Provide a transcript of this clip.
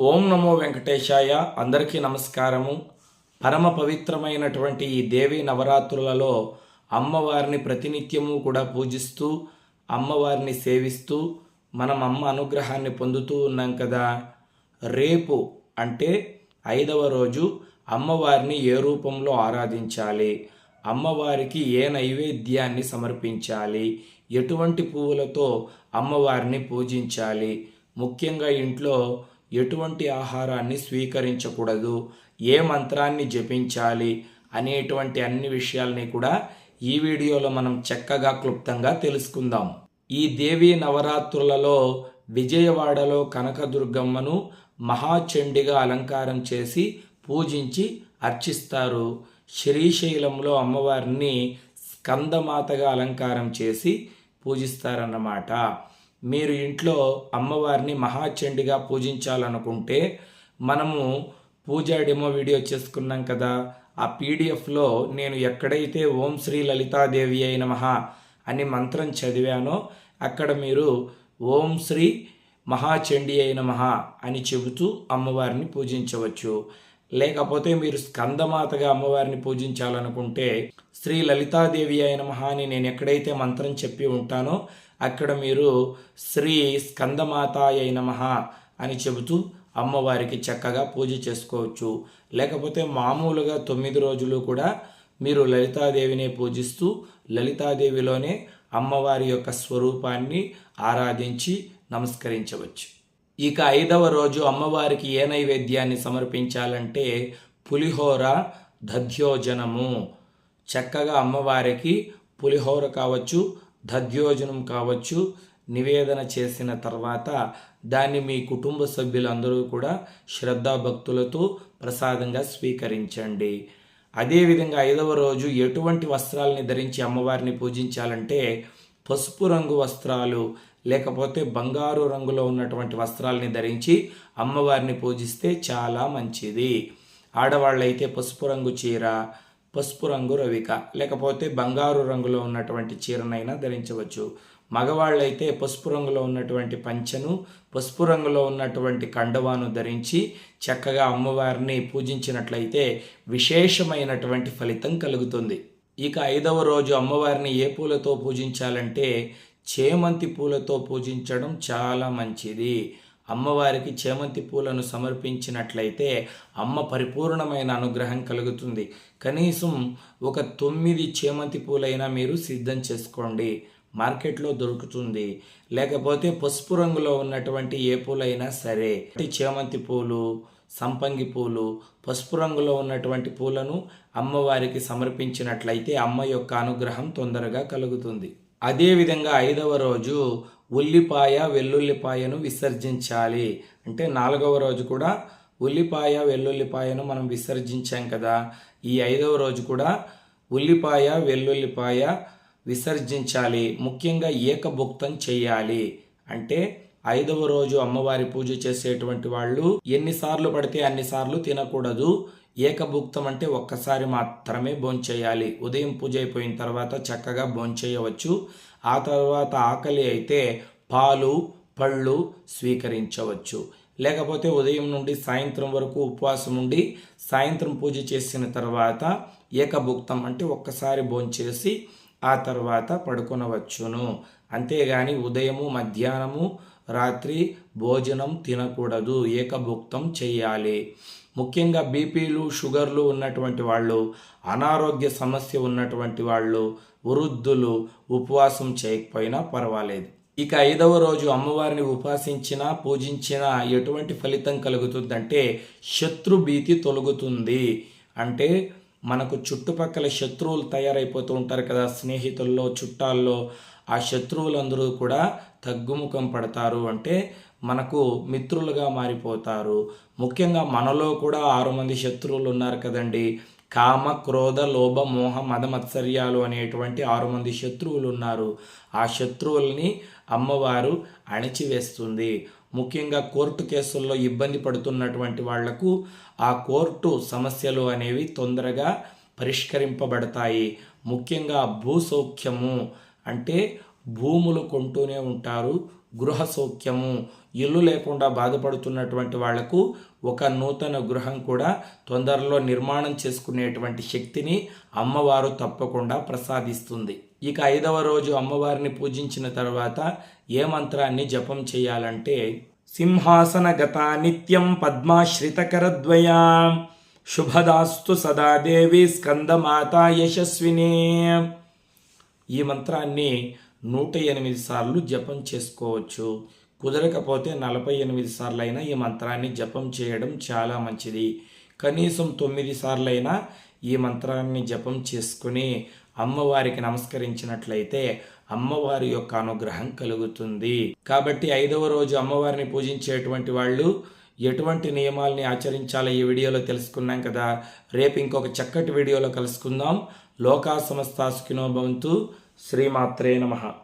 ఓం నమో వెంకటేశాయ. అందరికీ నమస్కారము. పరమ పవిత్రమైనటువంటి ఈ దేవి నవరాత్రులలో అమ్మవారిని ప్రతినిత్యము కూడా పూజిస్తూ అమ్మవారిని సేవిస్తూ మనం అమ్మ అనుగ్రహాన్ని పొందుతూ ఉన్నాం కదా. రేపు అంటే ఐదవ రోజు అమ్మవారిని ఏ రూపంలో ఆరాధించాలి? అమ్మవారికి ఏ నైవేద్యాన్ని సమర్పించాలి? ఎటువంటి పువ్వులతో అమ్మవారిని పూజించాలి? ముఖ్యంగా ఇంట్లో ఎటువంటి ఆహారాన్ని స్వీకరించకూడదు ఏ మంత్రాన్ని జపించాలి అనేటువంటి అన్ని విషయాల్ని కూడా ఈ వీడియోలో మనం చక్కగా క్లుప్తంగా తెలుసుకుందాం. ఈ దేవీ నవరాత్రులలో విజయవాడలో కనకదుర్గమ్మను మహాచండిగా అలంకారం చేసి పూజించి అర్చిస్తారు. శ్రీశైలంలో అమ్మవారిని స్కందమాతగా అలంకారం చేసి పూజిస్తారన్నమాట. మీరు ఇంట్లో అమ్మవారిని మహాచండిగా పూజించాలనుకుంటే మనము పూజా డెమో వీడియో చేసుకున్నాం కదా. ఆ పీడిఎఫ్లో నేను ఎక్కడైతే ఓం శ్రీ లలితాదేవి అయిన మహా అని మంత్రం చదివానో అక్కడ మీరు ఓం శ్రీ మహాచండి అయిన మహా అని చెబుతూ అమ్మవారిని పూజించవచ్చు. లేకపోతే మీరు స్కందమాతగా అమ్మవారిని పూజించాలనుకుంటే శ్రీ లలితాదేవి అయిన మహా అని నేను ఎక్కడైతే మంత్రం చెప్పి ఉంటానో అక్కడ మీరు శ్రీ స్కందమాతాయ నమః అని చెబుతూ అమ్మవారికి చక్కగా పూజ చేసుకోవచ్చు. లేకపోతే మామూలుగా తొమ్మిది రోజులు కూడా మీరు లలితాదేవిని పూజిస్తూ లలితాదేవిలోనే అమ్మవారి యొక్క స్వరూపాన్ని ఆరాధించి నమస్కరించవచ్చు. ఇక ఐదవ రోజు అమ్మవారికి ఏ నైవేద్యాన్ని సమర్పించాలంటే పులిహోర దధ్యోజనము. చక్కగా అమ్మవారికి పులిహోర కావచ్చు దధ్యోజనం కావచ్చు నివేదన చేసిన తర్వాత దాన్ని మీ కుటుంబ సభ్యులందరూ కూడా శ్రద్ధాభక్తులతో ప్రసాదంగా స్వీకరించండి. అదేవిధంగా ఐదవ రోజు ఎటువంటి వస్త్రాలని ధరించి అమ్మవారిని పూజించాలంటే పసుపు రంగు వస్త్రాలు లేకపోతే బంగారు రంగులో ఉన్నటువంటి వస్త్రాలని ధరించి అమ్మవారిని పూజిస్తే చాలా మంచిది. ఆడవాళ్ళైతే పసుపు రంగు చీర పసుపు రంగు రవిక. లేకపోతే బంగారు రంగులో ఉన్నటువంటి చీరనైనా ధరించవచ్చు. మగవాళ్ళైతే పసుపు రంగులో ఉన్నటువంటి పంచను పసుపు రంగులో ఉన్నటువంటి కండవాను ధరించి చక్కగా అమ్మవారిని పూజించినట్లయితే విశేషమైనటువంటి ఫలితం కలుగుతుంది. ఇక ఐదవ రోజు అమ్మవారిని ఏ పూలతో పూజించాలంటే చేమంతి పూలతో పూజించడం చాలా మంచిది. అమ్మవారికి చేమంతి పూలను సమర్పించినట్లయితే అమ్మ పరిపూర్ణమైన అనుగ్రహం కలుగుతుంది. కనీసం ఒక తొమ్మిది చేమంతి పూలైనా మీరు సిద్ధం చేసుకోండి. మార్కెట్లో దొరుకుతుంది. లేకపోతే పసుపు రంగులో ఉన్నటువంటి ఏ పూలైనా సరే చేమంతి పూలు సంపంగి పూలు పసుపు రంగులో ఉన్నటువంటి పూలను అమ్మవారికి సమర్పించినట్లయితే అమ్మ యొక్క అనుగ్రహం తొందరగా కలుగుతుంది. అదేవిధంగా ఐదవ రోజు ఉల్లిపాయ వెల్లుల్లిపాయను విసర్జించాలి. అంటే నాలుగవ రోజు కూడా ఉల్లిపాయ వెల్లుల్లిపాయను మనం విసర్జించాం కదా. ఈ ఐదవ రోజు కూడా ఉల్లిపాయ వెల్లుల్లిపాయ విసర్జించాలి. ముఖ్యంగా ఏకభుక్తం చేయాలి. అంటే ఐదవ రోజు అమ్మవారి పూజ చేసేటువంటి వాళ్ళు ఎన్నిసార్లు పడితే అన్నిసార్లు తినకూడదు. ఏకభుక్తం అంటే ఒక్కసారి మాత్రమే భోంచేయాలి. ఉదయం పూజ అయిపోయిన తర్వాత చక్కగా భోంచేయవచ్చు. ఆ తర్వాత ఆకలి అయితే పాలు పళ్ళు స్వీకరించవచ్చు. లేకపోతే ఉదయం నుండి సాయంత్రం వరకు ఉపవాసం ఉండి సాయంత్రం పూజ చేసిన తర్వాత ఏకభుక్తం అంటే ఒక్కసారి భోంచేసి ఆ తర్వాత పడుకొనవచ్చును. అంతేగాని ఉదయము మధ్యాహ్నము రాత్రి భోజనం తినకూడదు. ఏకభుక్తం చేయాలి. ముఖ్యంగా బీపీలు షుగర్లు ఉన్నటువంటి వాళ్ళు అనారోగ్య సమస్య ఉన్నటువంటి వాళ్ళు వృద్ధులు ఉపవాసం చేయకపోయినా పర్వాలేదు. ఇక ఐదవ రోజు అమ్మవారిని ఉపాసించినా పూజించినా ఎటువంటి ఫలితం కలుగుతుందంటే శత్రు భీతి తొలగుతుంది. అంటే మనకు చుట్టుపక్కల శత్రువులు తయారైపోతూ ఉంటారు కదా స్నేహితుల్లో చుట్టాల్లో. ఆ శత్రువులందరూ కూడా తగ్గుముఖం పడతారు. అంటే మనకు మిత్రులుగా మారిపోతారు. ముఖ్యంగా మనలో కూడా ఆరు మంది శత్రువులు ఉన్నారు కదండి. కామ క్రోధ లోభ మోహ మదమత్సర్యాలు అనేటువంటి ఆరు మంది శత్రువులు ఉన్నారు ఆ శత్రువుల్ని అమ్మవారు అణిచివేస్తుంది. ముఖ్యంగా కోర్టు కేసుల్లో ఇబ్బంది పడుతున్నటువంటి వాళ్ళకు ఆ కోర్టు సమస్యలు అనేవి తొందరగా పరిష్కరింపబడతాయి. ముఖ్యంగా భూసౌఖ్యము అంటే భూములు కొంటూనే ఉంటారు. గృహ సౌఖ్యము ఇల్లు లేకుండా బాధపడుతున్నటువంటి వాళ్ళకు ఒక నూతన గృహం కూడా తొందరలో నిర్మాణం చేసుకునేటువంటి శక్తిని అమ్మవారు తప్పకుండా ప్రసాదిస్తుంది. ఇక ఐదవ రోజు అమ్మవారిని పూజించిన తర్వాత ఏ మంత్రాన్ని జపం చేయాలంటే సింహాసన గత నిత్యం పద్మాశ్రితకరద్వయా శుభదాస్తు సదా దేవి స్కందమాత యశస్విని. ఈ మంత్రాన్ని నూట ఎనిమిది సార్లు జపం చేసుకోవచ్చు. కుదరకపోతే నలభై ఎనిమిది సార్లైనా ఈ మంత్రాన్ని జపం చేయడం చాలా మంచిది. కనీసం తొమ్మిది సార్లైనా ఈ మంత్రాన్ని జపం చేసుకుని అమ్మవారికి నమస్కరించినట్లయితే అమ్మవారి యొక్క అనుగ్రహం కలుగుతుంది. కాబట్టి ఐదవ రోజు అమ్మవారిని పూజించేటువంటి వాళ్ళు ఎటువంటి నియమాల్ని ఆచరించాలో ఈ వీడియోలో తెలుసుకున్నాం కదా. రేపు ఇంకొక చక్కటి వీడియోలో కలుసుకుందాం. లోకా సమస్త సుఖినో భవంతు. శ్రీమాత్రే నమః.